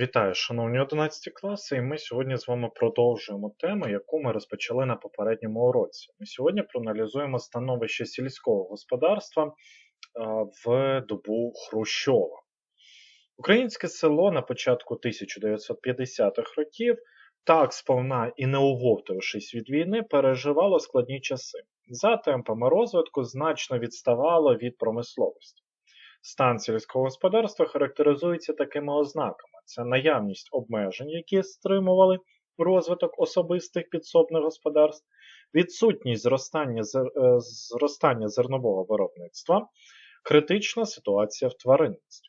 Вітаю, шановні 11 класи, і ми сьогодні з вами продовжуємо тему, яку ми розпочали на попередньому уроці. Ми сьогодні проаналізуємо становище сільського господарства е, в добу Хрущова. Українське село на початку 1950-х років, так сповна і не оговтавшись від війни, переживало складні часи. За темпами розвитку значно відставало від промисловості. Стан сільського господарства характеризується такими ознаками: це наявність обмежень, які стримували розвиток особистих підсобних господарств, відсутність зростання, е, зростання зернового виробництва, критична ситуація в тваринництві.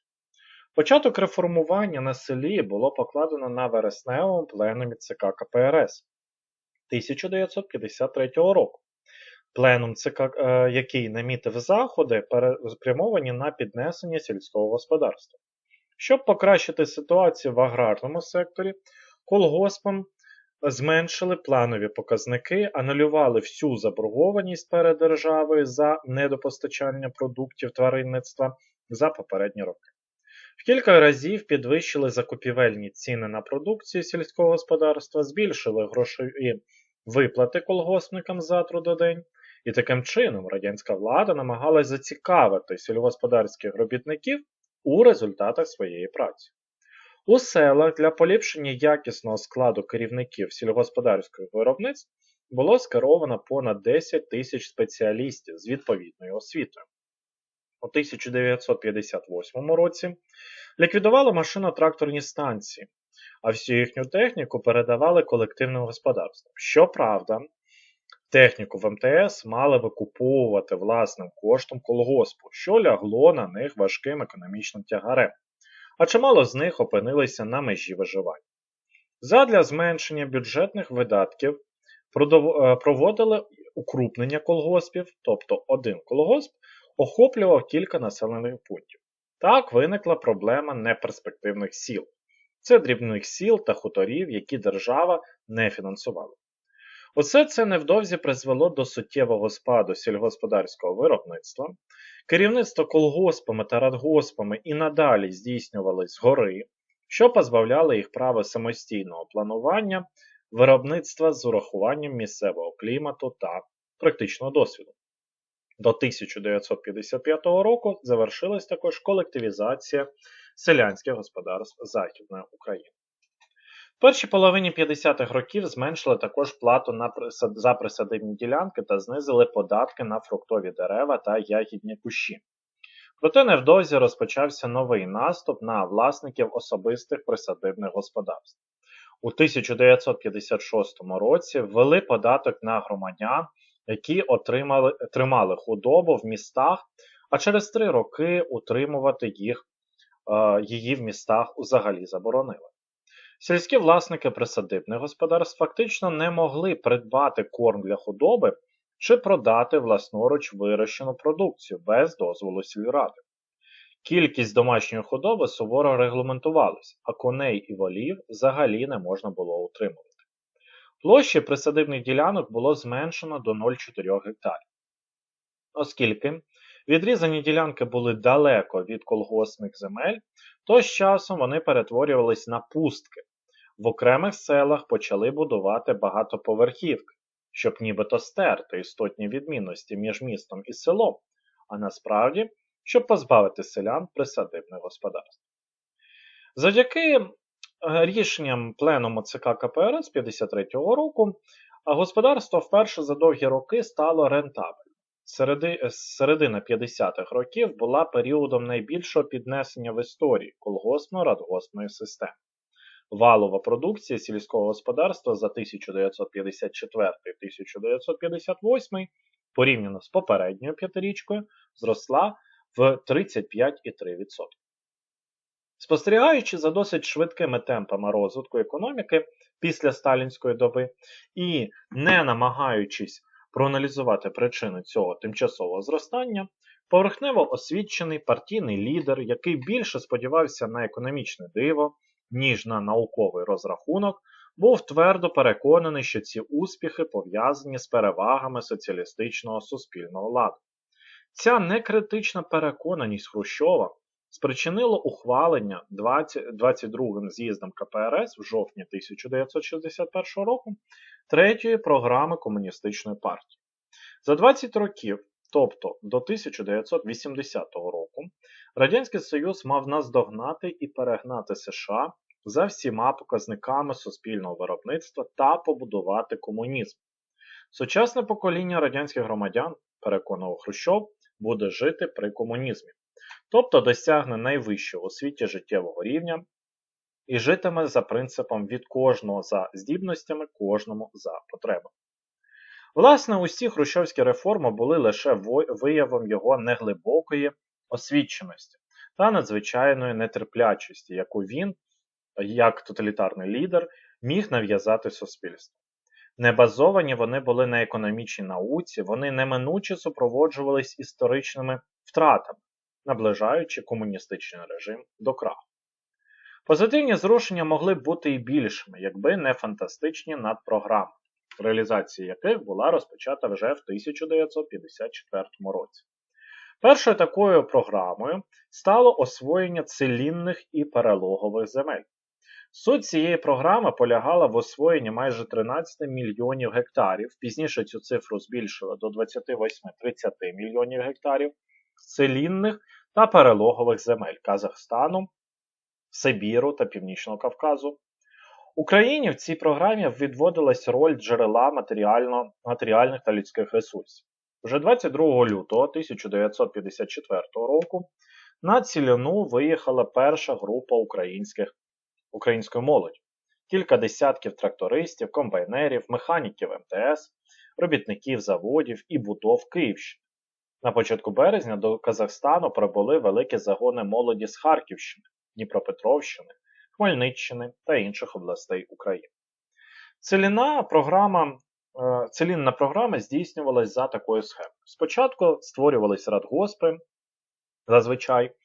Початок реформування на селі було покладено на вересневому пленумі ЦК КПРС 1953 року. Пленум ЦК, е, який намітив заходи, спрямовані на піднесення сільського господарства. Щоб покращити ситуацію в аграрному секторі, колгоспам зменшили планові показники, анулювали всю заборгованість перед державою за недопостачання продуктів тваринництва за попередні роки. В кілька разів підвищили закупівельні ціни на продукцію сільського господарства, збільшили грошові виплати колгоспникам за трудодень, і таким чином радянська влада намагалась зацікавити сільськогосподарських робітників у результатах своєї праці. У селах для поліпшення якісного складу керівників сільськогосподарських виробництв було скеровано понад 10 тисяч спеціалістів з відповідною освітою. У 1958 році ліквідували машино-тракторні станції, а всю їхню техніку передавали колективним господарствам. Щоправда, техніку в МТС мали викуповувати власним коштом колгоспу, що лягло на них важким економічним тягарем, а чимало з них опинилися на межі виживання. Задля зменшення бюджетних видатків е, проводили укрупнення колгоспів, тобто один колгосп охоплював кілька населених пунктів. Так виникла проблема неперспективних сіл. Це дрібних сіл та хуторів, які держава не фінансувала. Усе це невдовзі призвело до суттєвого спаду сільгосподарського виробництва. Керівництво колгоспами та радгоспами і надалі здійснювали згори, що позбавляло їх права самостійного планування виробництва з урахуванням місцевого клімату та практичного досвіду. До 1955 року завершилась також колективізація селянських господарств Західної України. В першій половині 50-х років зменшили також плату на присад- за присадибні ділянки та знизили податки на фруктові дерева та ягідні кущі. Проте невдовзі розпочався новий наступ на власників особистих присадибних господарств. У 1956 році ввели податок на громадян, які отримали, тримали худобу в містах, а через три роки утримувати їх, е, її в містах взагалі заборонили. Сільські власники присадибних господарств фактично не могли придбати корм для худоби чи продати власноруч вирощену продукцію без дозволу сільради. Кількість домашньої худоби суворо регламентувалась, а коней і волів взагалі не можна було утримувати. Площі присадибних ділянок було зменшено до 0,4 гектарів. Оскільки відрізані ділянки були далеко від колгоспних земель, то з часом вони перетворювались на пустки. В окремих селах почали будувати багатоповерхівки, щоб нібито стерти істотні відмінності між містом і селом, а насправді, щоб позбавити селян присадибних господарств. Завдяки е, рішенням пленуму ЦК КПРС 53-го року господарство вперше за довгі роки стало рентабельним. Середи, середина 50-х років була періодом найбільшого піднесення в історії колгоспно-радгоспної системи. Валова продукція сільського господарства за 1954-1958 порівняно з попередньою п'ятирічкою зросла в 35,3%. Спостерігаючи за досить швидкими темпами розвитку економіки після сталінської доби і не намагаючись проаналізувати причини цього тимчасового зростання, поверхнево освічений партійний лідер, який більше сподівався на економічне диво, ніж на науковий розрахунок, був твердо переконаний, що ці успіхи пов'язані з перевагами соціалістичного суспільного ладу. Ця некритична переконаність Хрущова спричинило ухвалення 20, 22-м з'їздом КПРС в жовтні 1961 року третьої програми комуністичної партії. За 20 років, тобто до 1980 року, Радянський Союз мав наздогнати і перегнати США за всіма показниками суспільного виробництва та побудувати комунізм. Сучасне покоління радянських громадян, переконував Хрущов, буде жити при комунізмі, тобто досягне найвищого у світі життєвого рівня і житиме за принципом від кожного за здібностями, кожному за потребами. Власне, усі хрущовські реформи були лише виявом його неглибокої освіченості та надзвичайної нетерплячості, яку він, як тоталітарний лідер, міг нав'язати суспільству. Не базовані вони були на економічній науці, вони неминуче супроводжувались історичними втратами, наближаючи комуністичний режим до краху. Позитивні зрушення могли б бути і більшими, якби не фантастичні надпрограми, реалізація яких була розпочата вже в 1954 році. Першою такою програмою стало освоєння целінних і перелогових земель. Суть цієї програми полягала в освоєнні майже 13 мільйонів гектарів. Пізніше цю цифру збільшили до 28-30 мільйонів гектарів целінних та перелогових земель Казахстану, Сибіру та Північного Кавказу. Україні в цій програмі відводилась роль джерела матеріальних та людських ресурсів. Вже 22 лютого 1954 року на Ціліну виїхала перша група українських української молоді. Кілька десятків трактористів, комбайнерів, механіків МТС, робітників заводів і будов Київщини. На початку березня до Казахстану прибули великі загони молоді з Харківщини, Дніпропетровщини, Хмельниччини та інших областей України. Целіна програма, е, Целінна програма здійснювалась за такою схемою. Спочатку створювались радгоспи, зазвичай,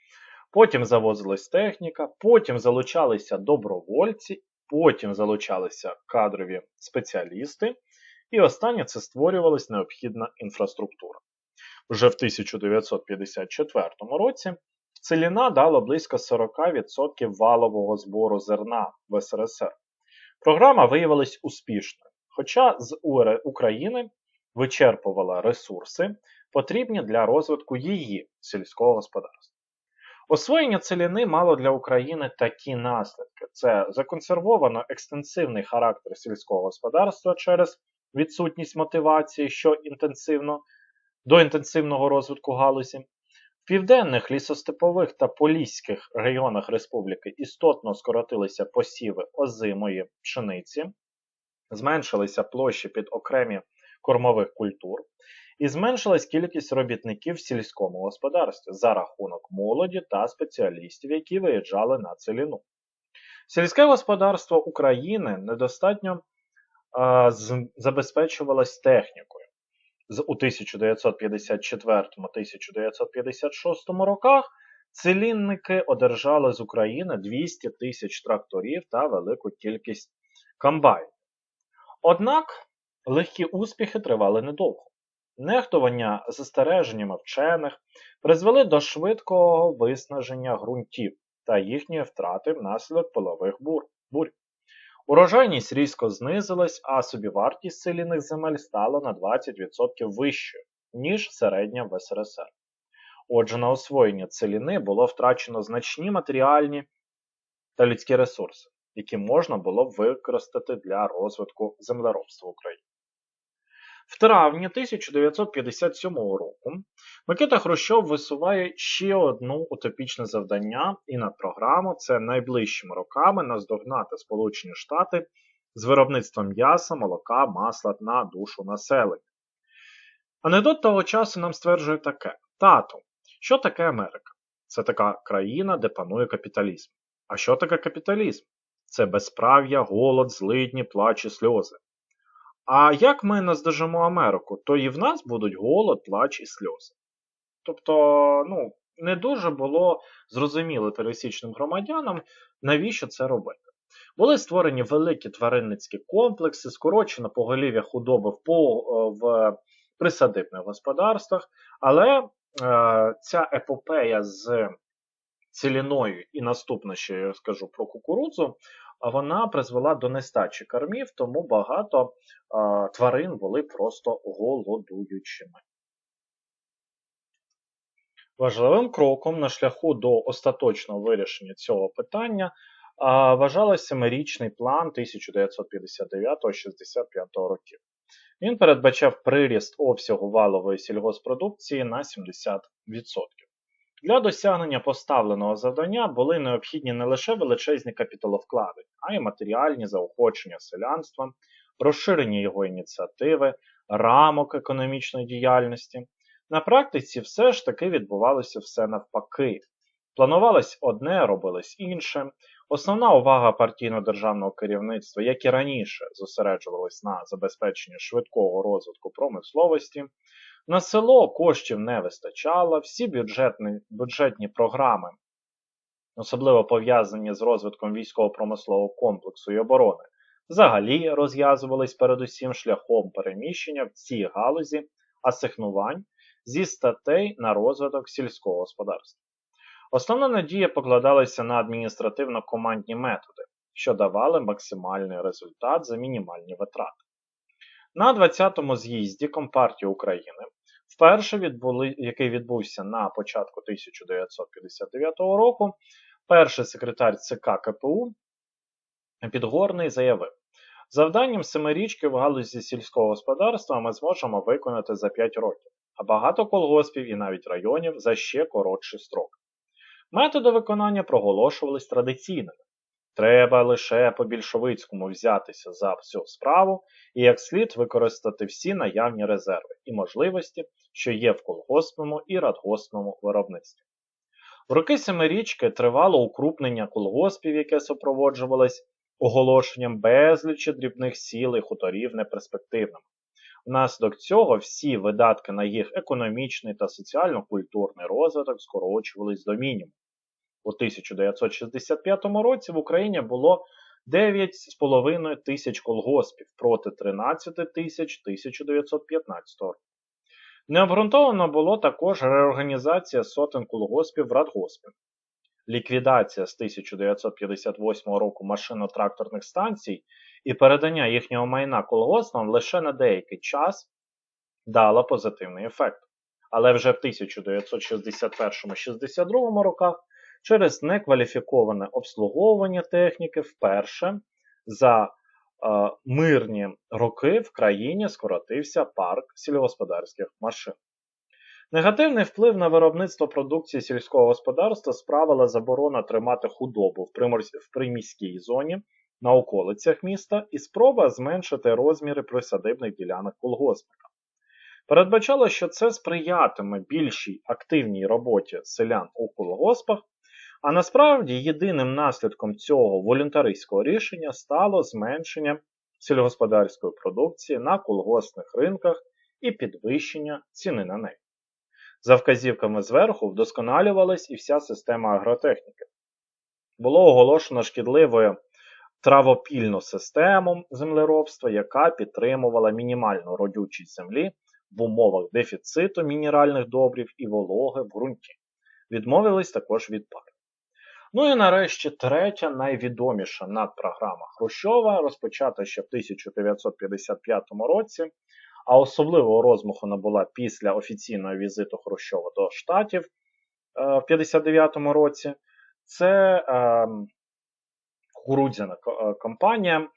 Потім завозилась техніка, потім залучалися добровольці, потім залучалися кадрові спеціалісти, і останнє це створювалась необхідна інфраструктура. Вже в 1954 році Целіна дала близько 40% валового збору зерна в СРСР. Програма виявилась успішною, хоча з України вичерпувала ресурси, потрібні для розвитку її сільського господарства. Освоєння целіни мало для України такі наслідки: це законсервовано екстенсивний характер сільського господарства через відсутність мотивації, що інтенсивно до інтенсивного розвитку галузі. В південних лісостепових та поліських районах республіки істотно скоротилися посіви озимої пшениці, зменшилися площі під окремі кормових культур, і зменшилась кількість робітників в сільському господарстві за рахунок молоді та спеціалістів, які виїжджали на целіну. Сільське господарство України недостатньо а, забезпечувалось технікою. З, у 1954-1956 роках целінники одержали з України 200 тисяч тракторів та велику кількість комбайнів. Однак легкі успіхи тривали недовго. Нехтування застереженнями вчених призвели до швидкого виснаження ґрунтів та їхньої втрати внаслідок полових бур. бурь. Урожайність різко знизилась, а собівартість селіних земель стала на 20% вищою, ніж середня в СРСР. Отже, на освоєння целіни було втрачено значні матеріальні та людські ресурси, які можна було використати для розвитку землеробства в Україні. В травні 1957 року Микита Хрущов висуває ще одну утопічне завдання і надпрограму це найближчими роками наздогнати Сполучені Штати з виробництвом м'яса, молока, масла на душу населення. Анекдот того часу нам стверджує таке: Тато, що таке Америка? Це така країна, де панує капіталізм. А що таке капіталізм? Це безправ'я, голод, злидні, плач і сльози. А як ми наздожимо Америку, то і в нас будуть голод, плач і сльози. Тобто, ну, не дуже було зрозуміло пересічним громадянам, навіщо це робити. Були створені великі тваринницькі комплекси, скорочено поголів'я худоби в, по, в присадибних господарствах, але е, ця епопея з ціліною, і наступне, що я скажу про кукурудзу, вона призвела до нестачі кормів, тому багато а, тварин були просто голодуючими. Важливим кроком на шляху до остаточного вирішення цього питання а, вважався семирічний план 1959-65 років. Він передбачав приріст обсягу валової сільгоспродукції на 70%. Для досягнення поставленого завдання були необхідні не лише величезні капіталовклади, а й матеріальні заохочення селянства, розширення його ініціативи, рамок економічної діяльності. На практиці все ж таки відбувалося все навпаки. Планувалось одне, робилось інше. Основна увага партійно-державного керівництва, як і раніше, зосереджувалась на забезпеченні швидкого розвитку промисловості. На село коштів не вистачало, всі бюджетні, бюджетні програми, особливо пов'язані з розвитком військово-промислового комплексу і оборони, взагалі розв'язувались передусім шляхом переміщення в цій галузі асигнувань зі статей на розвиток сільського господарства. Основна надія покладалася на адміністративно-командні методи, що давали максимальний результат за мінімальні витрати. На 20-му з'їзді Компартії України, вперше відбули, який відбувся на початку 1959 року, перший секретар ЦК КПУ Підгорний заявив, завданням семирічки в галузі сільського господарства ми зможемо виконати за 5 років, а багато колгоспів і навіть районів за ще коротший строк. Методи виконання проголошувались традиційними. Треба лише по більшовицькому взятися за всю справу і як слід використати всі наявні резерви і можливості, що є в колгоспному і радгоспному виробництві. В роки Семирічки тривало укрупнення колгоспів, яке супроводжувалось оголошенням безлічі дрібних сіл і хуторів неперспективними. Внаслідок цього всі видатки на їх економічний та соціально-культурний розвиток скорочувались до мінімуму. У 1965 році в Україні було 9,5 тисяч колгоспів проти 13 тисяч 1915 року. Необґрунтовано було також реорганізація сотень колгоспів в радгоспів. Ліквідація з 1958 року машино-тракторних станцій і передання їхнього майна колгоспам лише на деякий час дала позитивний ефект. Але вже в 1961-62 роках через некваліфіковане обслуговування техніки вперше за е, мирні роки в країні скоротився парк сільськогосподарських машин. Негативний вплив на виробництво продукції сільського господарства справила заборона тримати худобу в приміській зоні на околицях міста і спроба зменшити розміри присадибних ділянок колгоспника. Передбачало, що це сприятиме більшій активній роботі селян у колгоспах, а насправді єдиним наслідком цього волюнтаристського рішення стало зменшення сільськогосподарської продукції на колгоспних ринках і підвищення ціни на неї. За вказівками зверху вдосконалювалась і вся система агротехніки. Було оголошено шкідливою травопільну систему землеробства, яка підтримувала мінімальну родючість землі в умовах дефіциту мінеральних добрів і вологи в ґрунті. Відмовились також від пари. Ну і нарешті третя найвідоміша надпрограма Хрущова, розпочата ще в 1955 році, а особливого розмаху набула після офіційного візиту Хрущова до Штатів е, в 59 році. Це е, кукурудзяна е, компанія.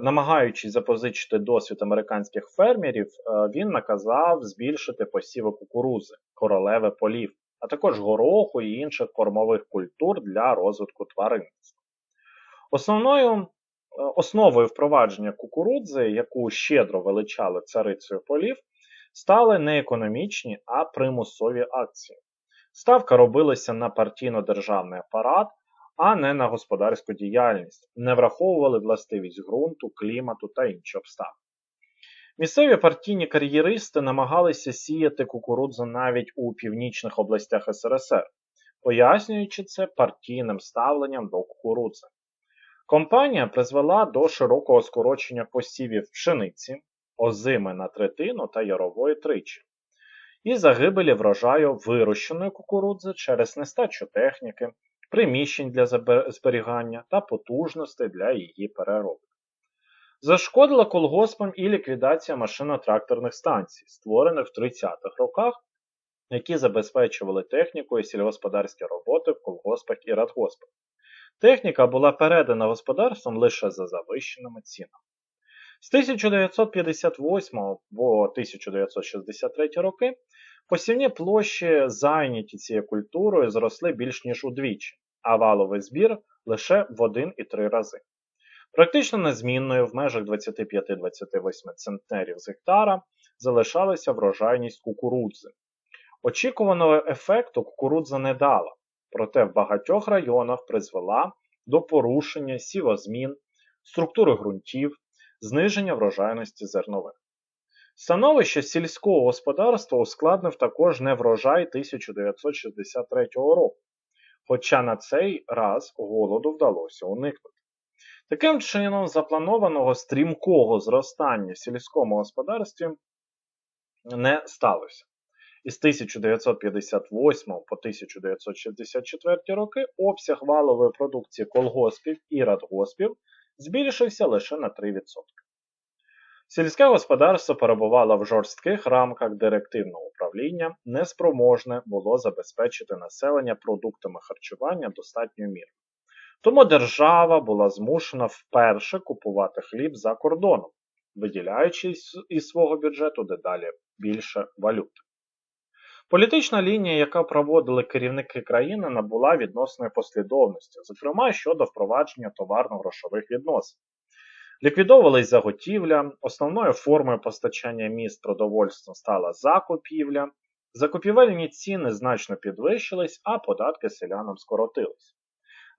Намагаючись запозичити досвід американських фермерів, е, він наказав збільшити посіви кукурузи, королеви полів а також гороху і інших кормових культур для розвитку тваринництва. Основною е, Основою впровадження кукурудзи, яку щедро величали царицею полів, стали не економічні, а примусові акції. Ставка робилася на партійно-державний апарат, а не на господарську діяльність, не враховували властивість ґрунту, клімату та інші обставини. Місцеві партійні кар'єристи намагалися сіяти кукурудзу навіть у північних областях СРСР, пояснюючи це партійним ставленням до кукурудзи. Компанія призвела до широкого скорочення посівів пшениці, озими на третину та ярової тричі. і загибелі врожаю вирощеної кукурудзи через нестачу техніки, приміщень для зберігання та потужностей для її переробки. Зашкодила колгоспам і ліквідація машино-тракторних станцій, створених в 30-х роках, які забезпечували техніку і сільгосподарські роботи в колгоспах і радгоспах. Техніка була передана господарством лише за завищеними цінами. З 1958 по 1963 роки посівні площі, зайняті цією культурою, зросли більш ніж удвічі, а валовий збір лише в 1,3 рази. Практично незмінною в межах 25-28 центнерів з гектара залишалася врожайність кукурудзи. Очікуваного ефекту кукурудза не дала, проте в багатьох районах призвела до порушення сівозмін, структури ґрунтів, зниження врожайності зернових. Становище сільського господарства ускладнив також неврожай 1963 року, хоча на цей раз голоду вдалося уникнути. Таким чином, запланованого стрімкого зростання в сільському господарстві не сталося. Із 1958 по 1964 роки обсяг валової продукції колгоспів і радгоспів збільшився лише на 3%. Сільське господарство перебувало в жорстких рамках директивного управління, неспроможне було забезпечити населення продуктами харчування достатньою мірою. Тому держава була змушена вперше купувати хліб за кордоном, виділяючи із свого бюджету дедалі більше валюти. Політична лінія, яка проводили керівники країни, набула відносної послідовності, зокрема щодо впровадження товарно-грошових відносин. Ліквідовувались заготівля, основною формою постачання міст продовольством стала закупівля, закупівельні ціни значно підвищились, а податки селянам скоротились.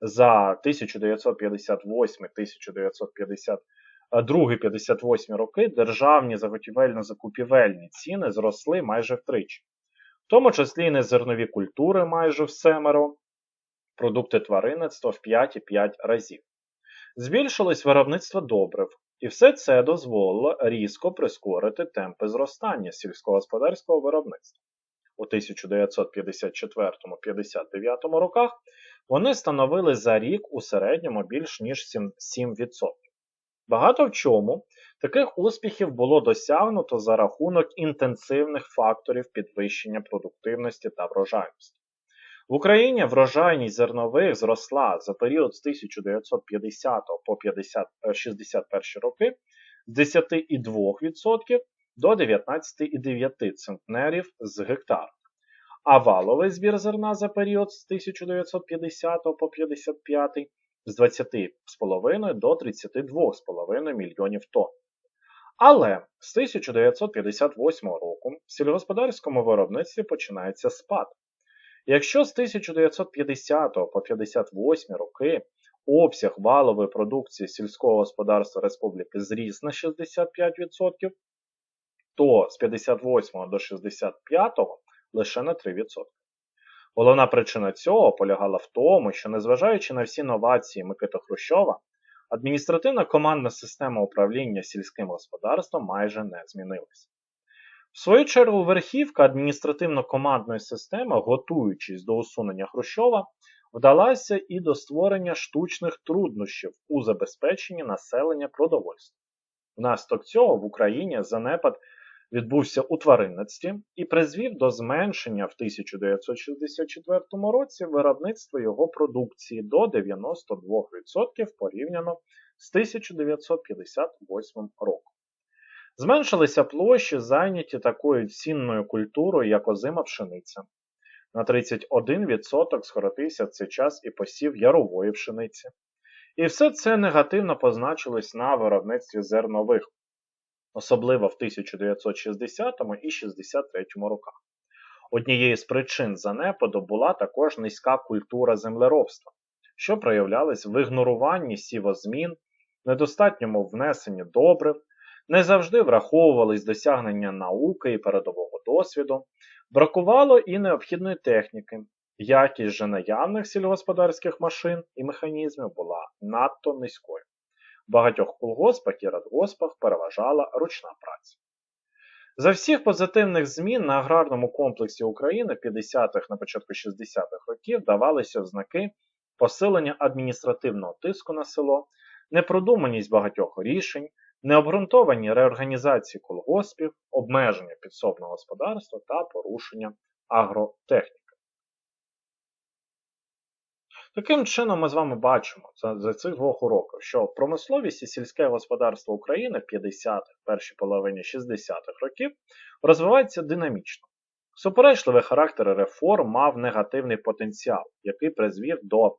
За 1958-1952-58 роки державні заготівельно-закупівельні ціни зросли майже втричі в тому числі і незернові культури майже в семеро, продукти тваринництва в 5,5 разів. Збільшилось виробництво добрив, і все це дозволило різко прискорити темпи зростання сільськогосподарського виробництва. У 1954-59 роках вони становили за рік у середньому більш ніж 7%. Багато в чому таких успіхів було досягнуто за рахунок інтенсивних факторів підвищення продуктивності та врожайності. В Україні врожайність зернових зросла за період з 1950 по 61 роки з 10,2% до 19,9 центнерів з гектара. А валовий збір зерна за період з 1950 по 55 з 20,5 до 32,5 мільйонів тонн. Але з 1958 року в сільгосподарському виробництві починається спад. Якщо з 1950 по 58 роки обсяг валової продукції сільського господарства Республіки зріс на 65%, то з 58 до 65 лише на 3%. Головна причина цього полягала в тому, що, незважаючи на всі новації Микита Хрущова, адміністративна командна система управління сільським господарством майже не змінилася. В свою чергу, верхівка адміністративно-командної системи, готуючись до усунення Хрущова, вдалася і до створення штучних труднощів у забезпеченні населення продовольством. Внаслідок цього в Україні занепад відбувся у тваринництві і призвів до зменшення в 1964 році виробництва його продукції до 92% порівняно з 1958 роком. Зменшилися площі, зайняті такою цінною культурою, як озима пшениця. На 31% скоротився в цей час і посів ярової пшениці. І все це негативно позначилось на виробництві зернових особливо в 1960 і 63 роках. Однією з причин занепаду була також низька культура землеробства, що проявлялась в ігноруванні сівозмін, недостатньому внесенні добрив, не завжди враховувались досягнення науки і передового досвіду, бракувало і необхідної техніки. Якість же наявних сільгосподарських машин і механізмів була надто низькою багатьох колгоспах і радгоспах переважала ручна праця. За всіх позитивних змін на аграрному комплексі України 50-х на початку 60-х років давалися ознаки посилення адміністративного тиску на село, непродуманість багатьох рішень, необґрунтовані реорганізації колгоспів, обмеження підсобного господарства та порушення агротехніки. Таким чином, ми з вами бачимо за, за цих двох уроків, що промисловість і сільське господарство України 50-х, першій половині 60-х років розвивається динамічно. Суперечливий характер реформ мав негативний потенціал, який призвів до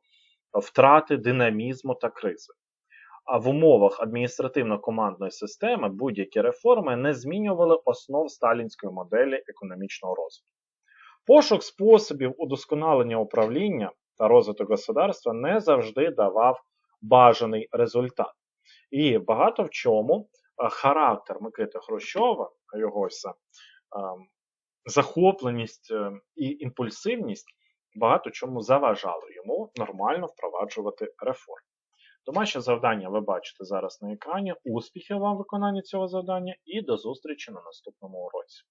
втрати динамізму та кризи. А в умовах адміністративно-командної системи будь-які реформи не змінювали основ сталінської моделі економічного розвитку. Пошук способів удосконалення управління та розвиток господарства не завжди давав бажаний результат. І багато в чому е, характер Микити Хрущова, його ось, е, захопленість е, і імпульсивність багато чому заважали йому нормально впроваджувати реформи. Домашнє завдання ви бачите зараз на екрані. Успіхів вам в виконанні цього завдання і до зустрічі на наступному уроці.